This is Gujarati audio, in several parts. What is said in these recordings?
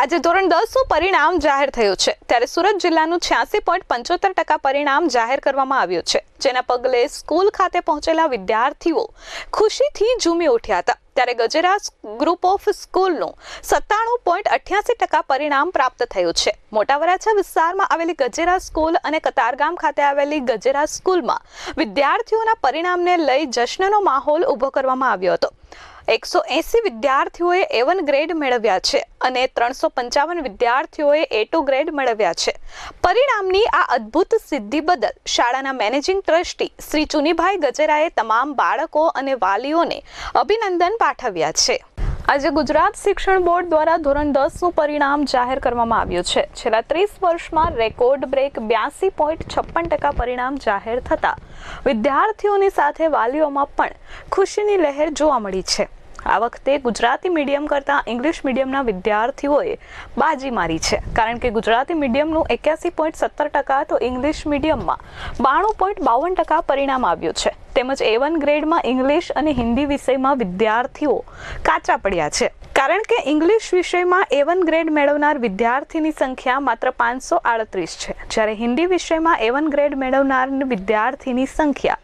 આજે ધોરણ દસનું પરિણામ જાહેર થયું છે. ત્યારે સુરત જિલ્લાનું છ્યાસી પોઈન્ટ પંચોતેર ટકા પરિણામ જાહેર કરવામાં આવ્યું છે. જેના પગલે સ્કૂલ ખાતે પહોંચેલા વિદ્યાર્થીઓ ખુશીથી ઝૂમી ઉઠ્યા હતા. ત્યારે ગજેરા ગ્રુપ ઓફ સ્કૂલનું સત્તાણું પોઈન્ટ અઠ્યાસી ટકા પરિણામ પ્રાપ્ત થયું છે. મોટા વરાછા વિસ્તારમાં આવેલી ગજેરા સ્કૂલ અને કતારગામ ખાતે આવેલી ગજેરા સ્કૂલમાં વિદ્યાર્થીઓના પરિણામને લઈ જશ્નનો માહોલ ઊભો કરવામાં આવ્યો હતો. એકસો એસી વિદ્યાર્થીઓએ એ વન ગ્રેડ મેળવ્યા છે અને ત્રણસો પંચાવન વિદ્યાર્થીઓએ એ ટુ ગ્રેડ મેળવ્યા છે. પરિણામની આ અદ્ભુત સિદ્ધિ બદલ શાળાના મેનેજિંગ ટ્રસ્ટી શ્રી ચુનીભાઈ ગજેરાએ તમામ બાળકો અને વાલીઓને અભિનંદન પાઠવ્યા છે. આજે ગુજરાત શિક્ષણ બોર્ડ દ્વારા ધોરણ દસનું પરિણામ જાહેર કરવામાં આવ્યું છે. છેલ્લા ત્રીસ વર્ષમાં રેકોર્ડ બ્રેક બ્યાસી પોઈન્ટ છપ્પન ટકા પરિણામ જાહેર થતાં વિદ્યાર્થીઓની સાથે વાલીઓમાં પણ ખુશીની લહેર જોવા મળી છે. આ વખતે ગુજરાતી મીડિયમ કરતાં ઇંગ્લિશ મીડિયમના વિદ્યાર્થીઓએ બાજી મારી છે. કારણ કે ગુજરાતી મીડિયમનું એક્યાસી પોઈન્ટ સત્તર ટકા તો ઇંગ્લિશ મીડિયમમાં બાણું પોઈન્ટ બાવન ટકા પરિણામ આવ્યું છે. તેમજ એ વન ગ્રેડમાં ઇંગ્લિશ અને હિન્દી વિષયમાં વિદ્યાર્થીઓ કાચા પડ્યા છે. કારણ કે ઇંગ્લિશ વિષયમાં એ વન ગ્રેડ મેળવનાર વિદ્યાર્થીની સંખ્યા માત્ર પાંચસો આડત્રીસ છે. જ્યારે હિન્દી વિષયમાં એ વન ગ્રેડ મેળવનાર વિદ્યાર્થીની સંખ્યા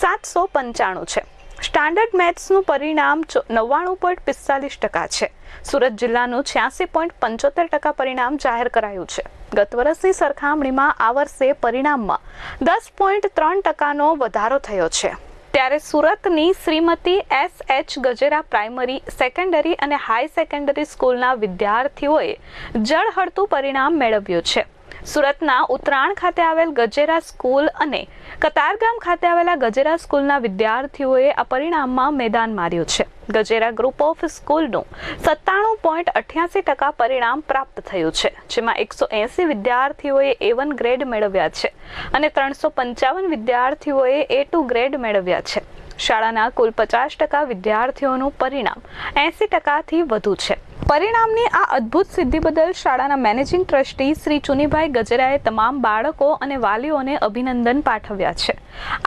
સાતસો પંચાણું છે. સ્ટાન્ડર્ડ મેથ્સનું પરિણામ નવ્વાણું પોઈન્ટ પિસ્તાલીસ ટકા છે. સુરત જિલ્લાનું છ્યાસી પોઈન્ટ પંચોતેર ટકા પરિણામ જાહેર કરાયું છે. ગત વર્ષની સરખામણીમાં આ વર્ષે પરિણામમાં દસ પોઈન્ટ ત્રણ ટકાનો વધારો થયો છે. ત્યારે સુરતની Shrimati S H Gajera primary, secondary અને હાઈ સેકન્ડરી સ્કૂલના વિદ્યાર્થીઓએ જળહળતું પરિણામ મેળવ્યું છે. સુરતના ઉત્તરાયણ ખાતે આવેલ ગજેરા સ્કૂલ અને કતારગામ ખાતે આવેલા ગજેરા સ્કૂલના વિદ્યાર્થીઓએ આ પરિણામમાં મેદાન માર્યું છે. ગજેરા ગ્રુપ ઓફ સ્કૂલનું સત્તાણું પોઈન્ટ અઠ્યાસી ટકા પરિણામ પ્રાપ્ત થયું છે, જેમાં એકસો એંસી વિદ્યાર્થીઓએ એ વન ગ્રેડ મેળવ્યા છે અને ત્રણસો પંચાવન વિદ્યાર્થીઓએ એ ટુ ગ્રેડ મેળવ્યા છે. શાળાના કુલ પચાસ ટકા વિદ્યાર્થીઓનું પરિણામ એંસી ટકાથી વધુ છે. પરિણામની આ અદ્ભુત સિદ્ધિ બદલ શાળાના મેનેજિંગ ટ્રસ્ટી શ્રી ચુનીભાઈ ગજરાએ તમામ બાળકો અને વાલીઓને અભિનંદન પાઠવ્યા છે.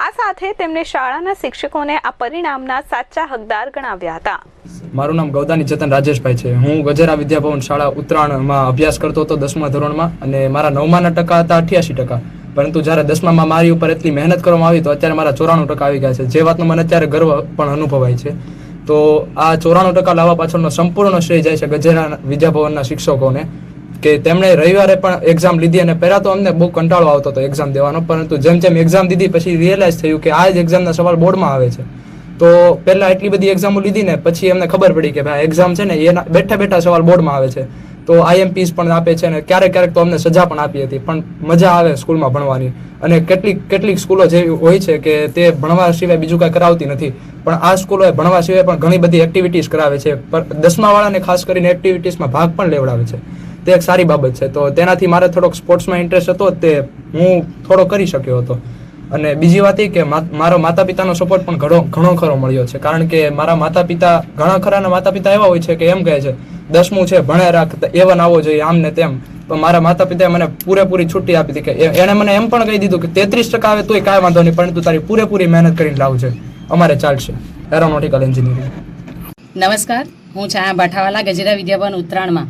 આ સાથે તેમણે શાળાના શિક્ષકોને આ પરિણામના સાચા હકદાર ગણાવ્યા હતા. મારું નામ ગૌદાની જતન રાજેશભાઈ છે. હું ગજરા વિદ્યાભવન શાળા ઉત્તરાયણમાં અભ્યાસ કરતો હતો દસમા ધોરણમાં અને મારા નવમાના ટકા હતા અઠ્યાસી ટકા. પરંતુ જ્યારે દસમામાં મારી ઉપર એટલી મહેનત કરવામાં આવી તો અત્યારે મારા ચોરાણું ટકા આવી ગયા છે. જે વાતનો મને અત્યારે ગર્વ પણ અનુભવાય છે. તો આ ચોરાણું ટકા લાવવા પાછળનો સંપૂર્ણ શ્રેય જાય છે ગજેરા વિદ્યાભવનના શિક્ષકોને, કે તેમણે રવિવારે પણ એક્ઝામ લીધી અને પહેલાં તો અમને બહુ કંટાળો આવતો હતો એક્ઝામ દેવાનો, પરંતુ જેમ જેમ એક્ઝામ દીધી પછી રિયલાઇઝ થયું કે આ જ એક્ઝામના સવાલ બોર્ડમાં આવે છે. તો પહેલાં એટલી બધી એક્ઝામો લીધી ને પછી એમને ખબર પડી કે ભાઈ એક્ઝામ છે ને એના બેઠા બેઠા સવાલ બોર્ડમાં આવે છે. તો આઈએમપીસ પણ આપે છે અને ક્યારેક ક્યારેક તો અમને સજા પણ આપી હતી. પણ મજા આવે સ્કૂલમાં ભણવાની. અને કેટલીક કેટલીક સ્કૂલો જેવી હોય છે કે તે ભણવા સિવાય બીજું કાંઈ કરાવતી નથી. પણ આ સ્કૂલોએ ભણવા સિવાય પણ ઘણી બધી એક્ટિવિટીઝ કરાવે છે. પણ દસમાવાળાને ખાસ કરીને એક્ટિવિટીઝમાં ભાગ પણ લેવડાવે છે. તે એક સારી બાબત છે. તો તેનાથી મારે થોડોક સ્પોર્ટ્સમાં ઇન્ટરેસ્ટ હતો તે હું થોડો કરી શક્યો હતો. અને બીજી વાત એ કે મારો માતા પિતાનો સપોર્ટ પણ ઘણો ઘણો ખરો મળ્યો છે. કારણ કે મારા માતા પિતા ઘણા ખરાના માતા પિતા એવા હોય છે કે એમ કહે છે, દસમું છે, ભણે રાખ એવન આવો જોઈએ આમ ને તેમ. તો મારા માતા પિતાએ મને પૂરેપૂરી છુટ્ટી આપી હતી કે એણે મને એમ પણ કહી દીધું કે તેત્રીસ ટકા આવે તોય કાંઈ વાંધો નહીં, પરંતુ તારી પૂરેપૂરી મહેનત કરીને લાવજે અમારે ચાલશે. એરોનોટિકલ એન્જિનિયરિંગ નમસ્કાર. હું છાયા ભાઠાવાલા ગજેરા વિદ્યાભવન ઉત્તરાયણમાં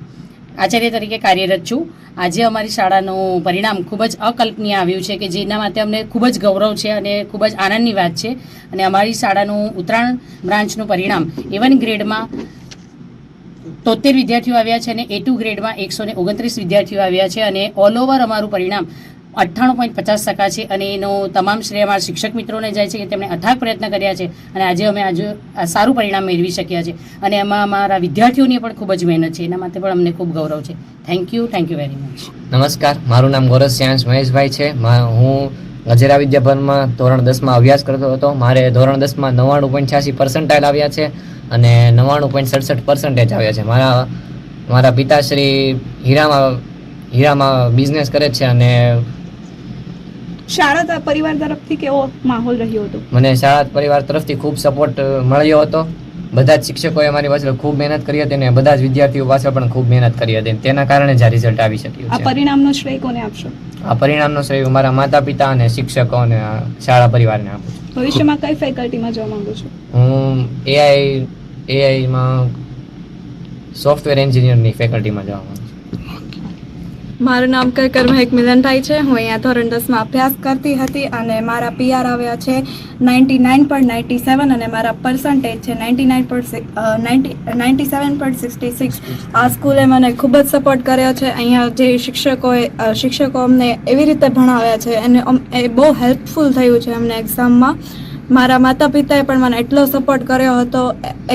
આચાર્ય તરીકે કાર્યરત છું. આજે અમારી શાળાનું પરિણામ ખૂબ જ અકલ્પનીય આવ્યું છે કે જેના માટે અમને ખૂબ જ ગૌરવ છે અને ખૂબ જ આનંદની વાત છે. અને અમારી શાળાનું ઉત્તરાયણ બ્રાન્ચનું પરિણામ એવન ગ્રેડમાં તોતેર વિદ્યાર્થીઓ આવ્યા છે અને એ ટુ ગ્રેડમાં એકસો ને ઓગણત્રીસ વિદ્યાર્થીઓ આવ્યા છે. અને ઓલ ઓવર અમારું પરિણામ અઠ્ઠાણું પોઈન્ટ પચાસ ટકા છે અને એનો તમામ શ્રેય અમારા શિક્ષક મિત્રોને જાય છે કે તેમણે અથાગ પ્રયત્ન કર્યા છે અને આજે અમે આજે સારું પરિણામ મેળવી શક્યા છે. અને એમાં અમારા વિદ્યાર્થીઓની પણ ખૂબ જ મહેનત છે. એના માટે પણ અમને ખૂબ ગૌરવ છે. Thank you thank you very much નમસ્કાર. મારું નામ ગૌરવ શ્યાંશ મહેશભાઈ છે. હું ગજેરા વિદ્યાભવનમાં ધોરણ દસમાં અભ્યાસ કરતો હતો. મારે ધોરણ દસમાં નવ્વાણું પોઈન્ટ છ્યાસી પર્સન્ટાઇલ આવ્યા છે અને નવ્વાણું પોઈન્ટ સડસઠ પર્સન્ટેજ આવ્યા છે. મારા મારા પિતાશ્રી હીરામાં હીરામાં બિઝનેસ કરે છે અને શાળા પરિવાર તરફથી કેવો માહોલ રહ્યો હતો? મને શાળા પરિવાર તરફથી ખૂબ સપોર્ટ મળ્યો હતો. બધા જ શિક્ષકોએ મારી પાછળ ખૂબ મહેનત કરી હતી અને બધા જ વિદ્યાર્થીઓ પાછળ પણ ખૂબ મહેનત કરી હતી. તેના કારણે જ આ રિઝલ્ટ આવી શક્યું આ પરિણામનો શ્રેય કોને આપશો? આ પરિણામનો શ્રેય મારા માતા પિતા અને શિક્ષકો અને શાળા પરિવારને આપું છું. ભવિષ્યમાં કઈ ફેકલ્ટીમાં જવા માંગુ છું? હું એઆઈ એઆઈમાં સોફ્ટવેર એન્જિનિયરની ફેકલ્ટીમાં જવા માંગુ છું. મારું નામ કરકર મહેક મિલનભાઈ છે. હું અહીંયા ધોરણ દસમાં અભ્યાસ કરતી હતી અને મારા પીઆર આવ્યા છે ninety nine point ninety seven અને મારા પર્સન્ટેજ છે ninety nine point ninety ninety seven point sixty six આ સ્કૂલે મને ખૂબ જ સપોર્ટ કર્યો છે. અહીંયા જે શિક્ષકોએ શિક્ષકો અમને એવી રીતે ભણાવ્યા છે. અને એ બહુ હેલ્પફુલ થયું છે અમને એક્ઝામમાં મારા માતા પિતાએ પણ મને એટલો સપોર્ટ કર્યો હતો.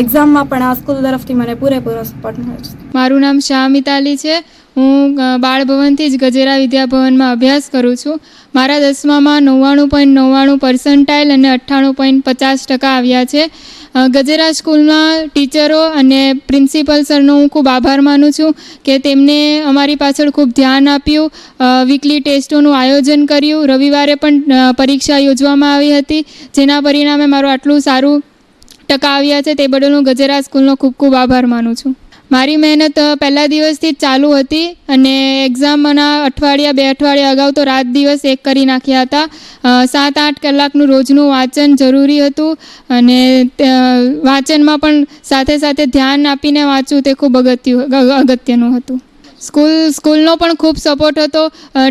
એક્ઝામમાં પણ આ સ્કૂલ તરફથી મને પૂરેપૂરો સપોર્ટ મળ્યો છે. મારું નામ શાહ મિતાલી છે. હું બાળભવનથી જ ગજેરા વિદ્યાભવનમાં અભ્યાસ કરું છું. મારા દસમામાં નવ્વાણું પોઈન્ટ નવ્વાણું પર્સન્ટાઇલ અને અઠ્ઠાણું પોઈન્ટ પચાસ ટકા આવ્યા છે. ગજેરા સ્કૂલમાં ટીચરો અને પ્રિન્સિપલ સરનો હું ખૂબ આભાર માનું છું કે તેમને અમારી પાછળ ખૂબ ધ્યાન આપ્યું. વીકલી ટેસ્ટોનું આયોજન કર્યું. રવિવારે પણ પરીક્ષા યોજવામાં આવી હતી, જેના પરિણામે મારું આટલું સારું ટકા આવ્યા છે. તે બદલ હું ગજેરા સ્કૂલનો ખૂબ ખૂબ આભાર માનું છું. મારી મહેનત પહેલા દિવસથી જ ચાલુ હતી અને એક્ઝામના અઠવાડિયા, બે અઠવાડિયા અગાઉ તો રાત દિવસ એક કરી નાખ્યા હતા. સાત, આઠ કલાકનું રોજનું વાંચન જરૂરી હતું અને વાંચનમાં પણ સાથે સાથે ધ્યાન આપીને વાંચવું તે ખૂબ અગત્ય અગત્યનું હતું. સ્કૂલ, સ્કૂલનો પણ ખૂબ સપોર્ટ હતો.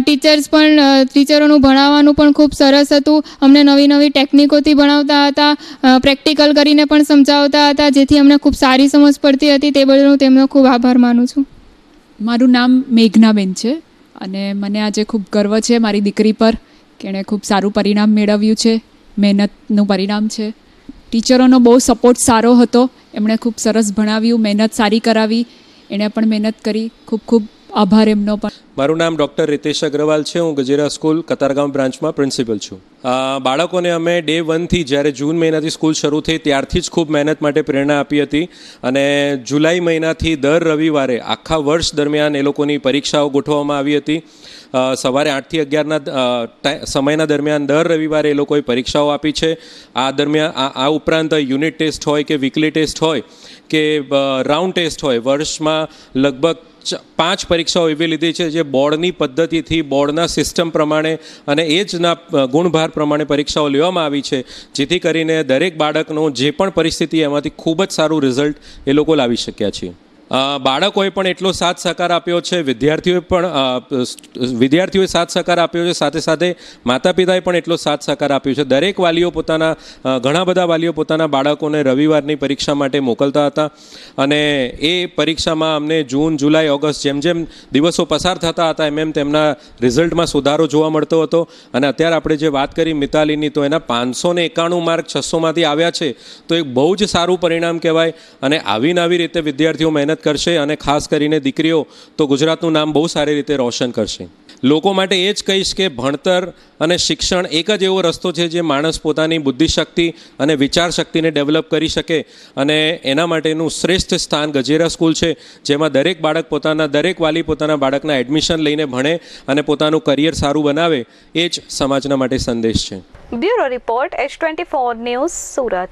ટીચર્સ પણ ટીચરોનું ભણાવવાનું પણ ખૂબ સરસ હતું. અમને નવી નવી ટેકનિકોથી ભણાવતા હતા. પ્રેક્ટિકલ કરીને પણ સમજાવતા હતા, જેથી અમને ખૂબ સારી સમજ પડતી હતી. તે બદલ હું તેમનો ખૂબ આભાર માનું છું. મારું નામ મેઘનાબેન છે અને મને આજે ખૂબ ગર્વ છે મારી દીકરી પર કે એણે ખૂબ સારું પરિણામ મેળવ્યું છે, મહેનતનું પરિણામ છે. ટીચરોનો બહુ સપોર્ટ સારો હતો. એમણે ખૂબ સરસ ભણાવ્યું, મહેનત સારી કરાવી. એણે પણ મહેનત કરી ખૂબ ખૂબ આભાર એમનો પણ. મારું નામ ડૉક્ટર રિતેશ અગ્રવાલ છે. હું ગજેરા સ્કૂલ કતારગામ બ્રાન્ચમાં પ્રિન્સિપલ છું. બાળકોને અમે ડે વનથી જ્યારે જૂન મહિનાથી સ્કૂલ શરૂ થઈ ત્યારથી જ ખૂબ મહેનત માટે પ્રેરણા આપી હતી અને જુલાઈ મહિનાથી દર રવિવારે આખા વર્ષ દરમિયાન એ લોકોની પરીક્ષાઓ ગોઠવવામાં આવી હતી. સવારે આઠથી અગિયારના સમયના દરમિયાન દર રવિવારે એ લોકોએ પરીક્ષાઓ આપી છે. આ દરમિયાન, આ ઉપરાંત યુનિટ ટેસ્ટ હોય કે વીકલી ટેસ્ટ હોય કે રાઉન્ડ ટેસ્ટ હોય, વર્ષમાં લગભગ પાંચ પરીક્ષાઓ એવી લીધી છે જે બોર્ડની પદ્ધતિથી, બોર્ડના સિસ્ટમ પ્રમાણે અને એ જના ગુણભાર પ્રમાણે પરીક્ષાઓ લેવામાં આવી છે. જેથી કરીને દરેક બાળકનું જે પણ પરિસ્થિતિ એમાંથી ખૂબ જ સારું રિઝલ્ટ એ લોકો લાવી શક્યા છે. બાળકોએ પણ એટલો સાથ સહકાર આપ્યો છે, વિદ્યાર્થીઓએ પણ વિદ્યાર્થીઓએ સાથ સહકાર આપ્યો છે, સાથે સાથે માતા પિતાએ પણ એટલો સાથ સહકાર આપ્યો છે. દરેક વાલીઓ પોતાના ઘણા બધા વાલીઓ પોતાના બાળકોને રવિવારની પરીક્ષા માટે મોકલતા હતા અને એ પરીક્ષામાં અમને જૂન, જુલાઈ, ઓગસ્ટ જેમ જેમ દિવસો પસાર થતા હતા, એમ એમ તેમના રિઝલ્ટમાં સુધારો જોવા મળતો હતો. અને અત્યારે આપણે જે વાત કરી મિતાલીની, તો એના પાંચસો ને એકાણું માર્ક છસોમાંથી આવ્યા છે. તો એક બહુ જ સારું પરિણામ કહેવાય. અને આવી ને આવી રીતે વિદ્યાર્થીઓ મહેનત કરશે અને ખાસ કરીને દીકરીઓ તો ગુજરાતનું નામ બહુ સારી રીતે રોશન કરશે. લોકો માટે એ જ કહીશ કે ભણતર અને શિક્ષણ એક જ એવો રસ્તો છે જે માણસ પોતાની બુદ્ધિશક્તિ અને વિચાર ડેવલપ કરી શકે અને એના માટેનું શ્રેષ્ઠ સ્થાન ગજેરા સ્કૂલ છે, જેમાં દરેક બાળક પોતાના, દરેક વાલી પોતાના બાળકના એડમિશન લઈને ભણે અને પોતાનું કરિયર સારું બનાવે, એ જ સમાજના માટે સંદેશ છે. Bureau report, H twenty news Surat.